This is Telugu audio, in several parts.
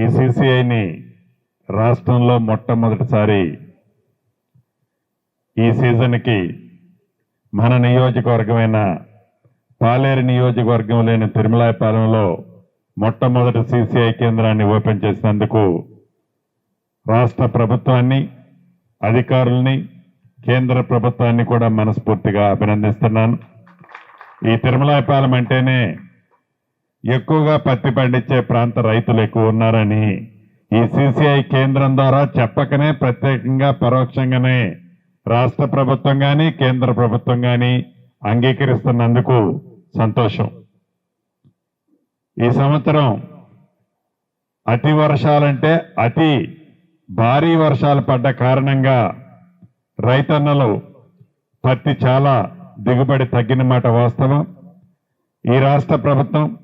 ఈ సిసిఐని రాష్ట్రంలో మొట్టమొదటిసారి ఈ సీజన్కి మన నియోజకవర్గమైన పాలేరు నియోజకవర్గం లేని తిరుమలాయపాలెంలో మొట్టమొదటి సిసిఐ కేంద్రాన్ని ఓపెన్ చేసినందుకు రాష్ట్ర ప్రభుత్వాన్ని అధికారుల్ని కేంద్ర ప్రభుత్వాన్ని కూడా మనస్ఫూర్తిగా అభినందిస్తున్నాను. ఈ తిరుమలాయపాలెం అంటేనే ఎక్కువగా పత్తి పండించే ప్రాంత రైతులు ఎక్కువ ఉన్నారని ఈ సిసిఐ కేంద్రం ద్వారా చెప్పకనే ప్రత్యేకంగా పరోక్షంగానే రాష్ట్ర ప్రభుత్వం కానీ కేంద్ర ప్రభుత్వం కానీ అంగీకరిస్తున్నందుకు సంతోషం. ఈ సంవత్సరం అతి వర్షాలంటే అతి భారీ వర్షాలు పడ్డ కారణంగా రైతన్నలు పత్తి చాలా దిగుబడి తగ్గిన మాట వాస్తవం. ఈ రాష్ట్ర ప్రభుత్వం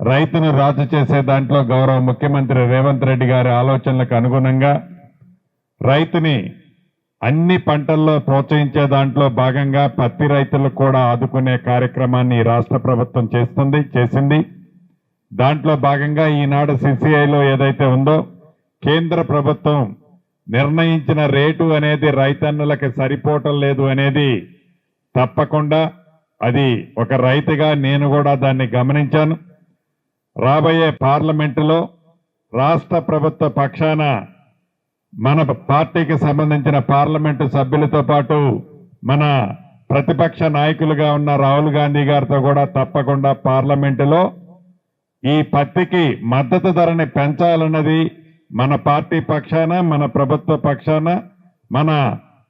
రైతును రాజు చేసే దాంట్లో గౌరవ ముఖ్యమంత్రి రేవంత్ రెడ్డి గారి ఆలోచనలకు అనుగుణంగా రైతుని అన్ని పంటల్లో ప్రోత్సహించే దాంట్లో భాగంగా పత్తి రైతులకు కూడా ఆదుకునే కార్యక్రమాన్ని రాష్ట్ర ప్రభుత్వం చేస్తుంది చేసింది. దాంట్లో భాగంగా ఈనాడు సిసిఐలో ఏదైతే ఉందో కేంద్ర ప్రభుత్వం నిర్ణయించిన రేటు అనేది రైతన్నులకి సరిపోవటం లేదు అనేది తప్పకుండా అది ఒక రైతుగా నేను కూడా దాన్ని గమనించాను. రాబోయే పార్లమెంటులో రాష్ట్ర ప్రభుత్వ పక్షాన మన పార్టీకి సంబంధించిన పార్లమెంటు సభ్యులతో పాటు మన ప్రతిపక్ష నాయకులుగా ఉన్న రాహుల్ గాంధీ గారితో కూడా తప్పకుండా పార్లమెంటులో ఈ పత్తికి మద్దతు ధరని పెంచాలన్నది మన పార్టీ పక్షాన మన ప్రభుత్వ పక్షాన మన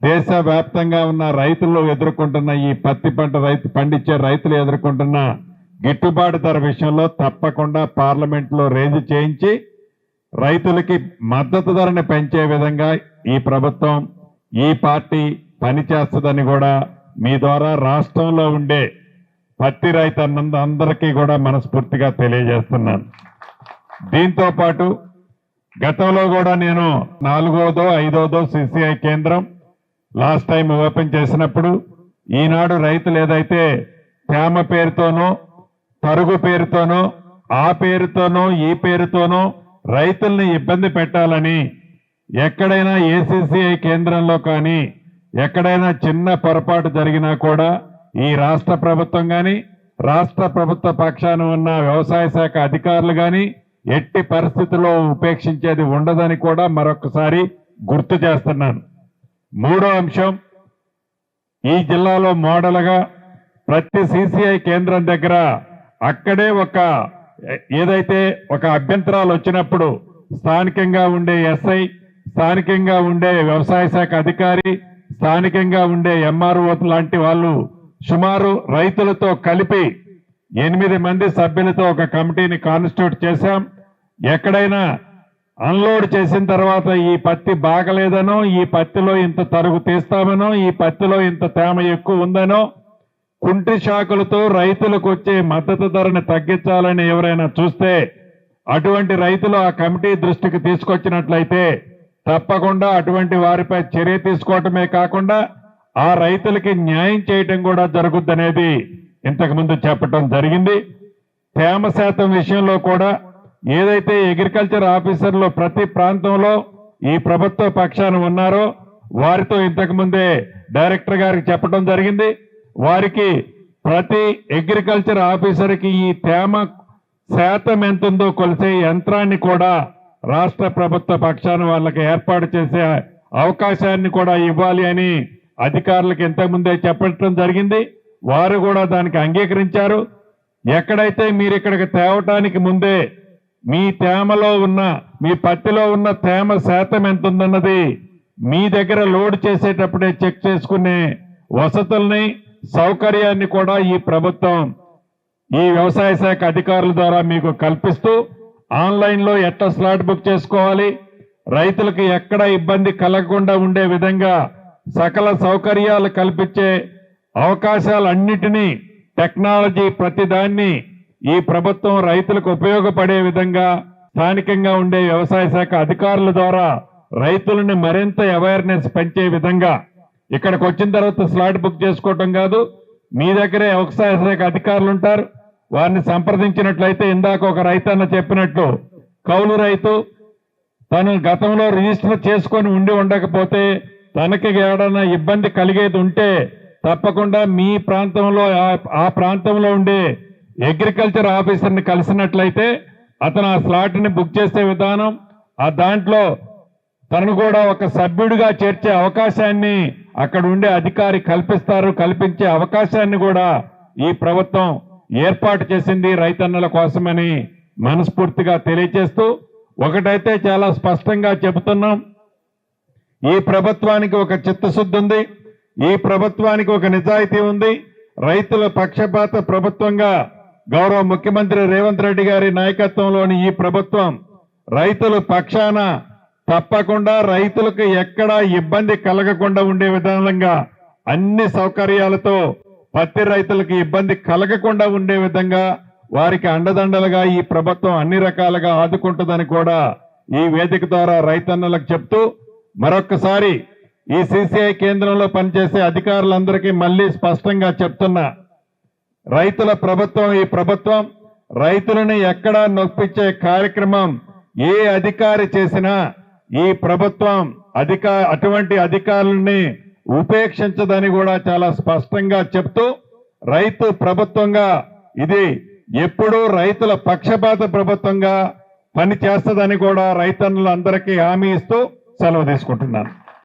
దేశవ్యాప్తంగా ఉన్న రైతులు ఎదుర్కొంటున్న ఈ పత్తి పంట రైతు పండించే రైతులు ఎదుర్కొంటున్న గిట్టుబాటు ధర విషయంలో తప్పకుండా పార్లమెంట్లో రేజ్ చేయించి రైతులకి మద్దతు ధరని పెంచే విధంగా ఈ ప్రభుత్వం ఈ పార్టీ పనిచేస్తుందని కూడా మీ ద్వారా రాష్ట్రంలో ఉండే పత్తి రైతన్నందు అందరికీ కూడా మనస్ఫూర్తిగా తెలియజేస్తున్నాను. దీంతో పాటు గతంలో కూడా నేను నాలుగోదో ఐదోదో సిసిఐ కేంద్రం లాస్ట్ టైం ఓపెన్ చేసినప్పుడు ఈనాడు రైతులు ఏదైతే తేమ పేరుతోనో తరుగు పేరుతోనో ఆ పేరుతోనో ఈ పేరుతోనో రైతుల్ని ఇబ్బంది పెట్టాలని ఎక్కడైనా ఏసీసీఐ కేంద్రంలో కానీ ఎక్కడైనా చిన్న పొరపాటు జరిగినా కూడా ఈ రాష్ట్ర ప్రభుత్వం కానీ రాష్ట్ర ప్రభుత్వ పక్షాన ఉన్న వ్యవసాయ శాఖ అధికారులు కానీ ఎట్టి పరిస్థితుల్లో ఉపేక్షించేది ఉండదని కూడా మరొకసారి గుర్తు చేస్తున్నాను. మూడో అంశం ఈ జిల్లాలో మోడల్గా ప్రతి సిసిఐ కేంద్రం దగ్గర అక్కడే ఒక ఏదైతే ఒక అభ్యంతరాలు వచ్చినప్పుడు స్థానికంగా ఉండే ఎస్ఐ స్థానికంగా ఉండే వ్యవసాయ శాఖ అధికారి స్థానికంగా ఉండే ఎంఆర్ఓ లాంటి వాళ్ళు సుమారు రైతులతో కలిపి ఎనిమిది మంది సభ్యులతో ఒక కమిటీని కాన్స్టిట్యూట్ చేశాం. ఎక్కడైనా అన్లోడ్ చేసిన తర్వాత ఈ పత్తి బాగలేదనో ఈ పత్తిలో ఇంత తరుగు తీస్తామనో ఈ పత్తిలో ఇంత తేమ ఎక్కువ ఉందనో కుంటి శాఖలతో రైతులకు వచ్చే మద్దతు ధరని తగ్గించాలని ఎవరైనా చూస్తే అటువంటి రైతులు ఆ కమిటీ దృష్టికి తీసుకొచ్చినట్లయితే తప్పకుండా అటువంటి వారిపై చర్య తీసుకోవటమే కాకుండా ఆ రైతులకి న్యాయం చేయటం కూడా జరుగుద్దనేది ఇంతకుముందు చెప్పటం జరిగింది. తేమ శాతం విషయంలో కూడా ఏదైతే అగ్రికల్చర్ ఆఫీసర్లు ప్రతి ప్రాంతంలో ఈ ప్రభుత్వ పక్షాన ఉన్నారో వారితో ఇంతకుముందే డైరెక్టర్ గారికి చెప్పడం జరిగింది. వారికి ప్రతి అగ్రికల్చర్ ఆఫీసర్కి ఈ తేమ శాతం ఎంత ఉందో కొలిసే యంత్రాన్ని కూడా రాష్ట్ర ప్రభుత్వ పక్షాన వాళ్ళకి ఏర్పాటు చేసే అవకాశాన్ని కూడా ఇవ్వాలి అని అధికారులకు ఇంతకుముందే చెప్పడం జరిగింది. వారు కూడా దానికి అంగీకరించారు. ఎక్కడైతే మీరు ఇక్కడికి తేవటానికి ముందే మీ తేమలో ఉన్న మీ పత్తిలో ఉన్న తేమ శాతం ఎంత ఉందన్నది మీ దగ్గర లోడ్ చేసేటప్పుడే చెక్ చేసుకునే వసతుల్ని సౌకర్యాన్ని కూడా ఈ ప్రభుత్వం ఈ వ్యవసాయ శాఖ అధికారుల ద్వారా మీకు కల్పిస్తూ ఆన్లైన్లో ఎట్లా స్లాట్ బుక్ చేసుకోవాలి రైతులకు ఎక్కడ ఇబ్బంది కలగకుండా ఉండే విధంగా సకల సౌకర్యాలు కల్పించే అవకాశాలన్నిటినీ టెక్నాలజీ ప్రతిదాన్ని ఈ ప్రభుత్వం రైతులకు ఉపయోగపడే విధంగా స్థానికంగా ఉండే వ్యవసాయ శాఖ అధికారుల ద్వారా రైతులని మరింత అవేర్నెస్ పెంచే విధంగా ఇక్కడికి వచ్చిన తర్వాత స్లాట్ బుక్ చేసుకోవటం కాదు. మీ దగ్గరే వ్యవసాయ శాఖ అధికారులు ఉంటారు. వారిని సంప్రదించినట్లయితే ఇందాక ఒక రైతన్న చెప్పినట్లు కౌలు రైతు తను గతంలో రిజిస్టర్ చేసుకొని ఉండి ఉండకపోతే తనకి ఏడైనా ఇబ్బంది కలిగేది ఉంటే తప్పకుండా మీ ప్రాంతంలో ఆ- ప్రాంతంలో ఉండే అగ్రికల్చర్ ఆఫీసర్ని కలిసినట్లయితే అతను ఆ స్లాట్ని బుక్ చేసే విధానం ఆ దాంట్లో తనను కూడా ఒక సభ్యుడిగా చేర్చే అవకాశాన్ని అక్కడ ఉండే అధికారి కల్పిస్తారు కల్పించే అవకాశాన్ని కూడా ఈ ప్రభుత్వం ఏర్పాటు చేసింది రైతన్నల కోసమని మనస్ఫూర్తిగా తెలియజేస్తూ ఒకటైతే చాలా స్పష్టంగా చెబుతున్నాం. ఈ ప్రభుత్వానికి ఒక చిత్తశుద్ధి ఉంది ఈ ప్రభుత్వానికి ఒక నిజాయితీ ఉంది. రైతుల పక్షపాత ప్రభుత్వంగా గౌరవ ముఖ్యమంత్రి రేవంత్ రెడ్డి గారి నాయకత్వంలోని ఈ ప్రభుత్వం రైతుల పక్షాన తప్పకుండా రైతులకు ఎక్కడా ఇబ్బంది కలగకుండా ఉండే విధంగా అన్ని సౌకర్యాలతో పత్తి రైతులకు ఇబ్బంది కలగకుండా ఉండే విధంగా వారికి అండదండలుగా ఈ ప్రభుత్వం అన్ని రకాలుగా ఆదుకుంటుందని కూడా ఈ వేదిక ద్వారా రైతన్నలకు చెప్తూ మరొక్కసారి ఈ సిసిఐ కేంద్రంలో పనిచేసే అధికారులందరికీ మళ్ళీ స్పష్టంగా చెప్తున్నా రైతుల ప్రభుత్వం ఈ ప్రభుత్వం రైతులని ఎక్కడా నొప్పించే కార్యక్రమం ఏ అధికారి చేసినా ఈ ప్రభుత్వం అధిక అటువంటి అధికారులని ఉపేక్షించదని కూడా చాలా స్పష్టంగా చెప్తూ రైతు ప్రభుత్వంగా ఇది ఎప్పుడూ రైతుల పక్షపాత ప్రభుత్వంగా పని చేస్తుందని కూడా రైతన్నులందరికీ హామీ ఇస్తూ సెలవు తీసుకుంటున్నాను.